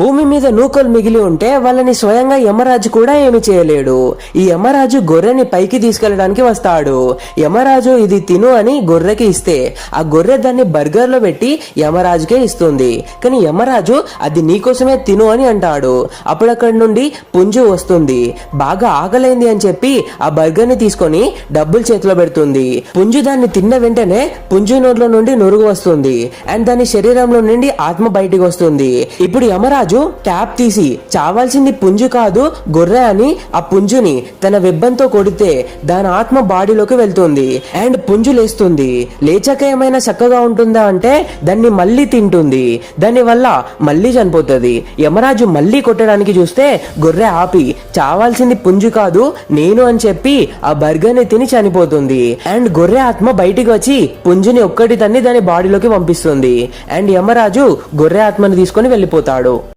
భూమి మీద నూకలు మిగిలి ఉంటే వాళ్ళని స్వయంగా యమరాజు కూడా ఏమి చేయలేడు. ఈ యమరాజు గొర్రెని పైకి తీసుకెళ్ళడానికి వస్తాడు. యమరాజు ఇది తిను అని గొర్రెకి ఇస్తే ఆ గొర్రె దాన్ని బర్గర్లో పెట్టి యమరాజుకే ఇస్తుంది. కానీ యమరాజు అది నీకోసమే తిను అని అంటాడు. అప్పుడు అక్కడి నుండి పుంజు వస్తుంది. బాగా ఆకలైంది అని చెప్పి ఆ బర్గర్ని తీసుకొని డబ్బులు చేతిలో పెడుతుంది. పుంజు దాన్ని తిన్న వెంటనే పుంజు నోట్లో నుండి నురుగు వస్తుంది. అండ్ దాని శరీరంలో నుండి ఆత్మ బయటికి వస్తుంది. ఇప్పుడు యమరాజు ట్యాప్ తీసి చావాల్సింది పుంజు కాదు గొర్రె అని ఆ పుంజుని తన వెబ్బంతో కొడితే దాని ఆత్మ బాడీలోకి వెళ్తుంది. అండ్ పుంజు లేస్తుంది. లేచాక ఏమైనా చక్కగా ఉంటుందా అంటే దాన్ని మళ్ళీ తింటుంది. దాని వల్ల మళ్ళీ చనిపోతుంది. యమరాజు మళ్ళీ కొట్టడానికి చూస్తే గొర్రె ఆపి చావాల్సింది పుంజు కాదు నేను అని చెప్పి ఆ బర్గర్ని తిని చనిపోతుంది. అండ్ గొర్రె ఆత్మ బయటికి వచ్చి పుంజుని ఒక్కటి తన్ని దాని బాడీలోకి పంపిస్తుంది. అండ్ యమరాజు గొర్రె ఆత్మని తీసుకొని వెళ్ళిపోతాడు.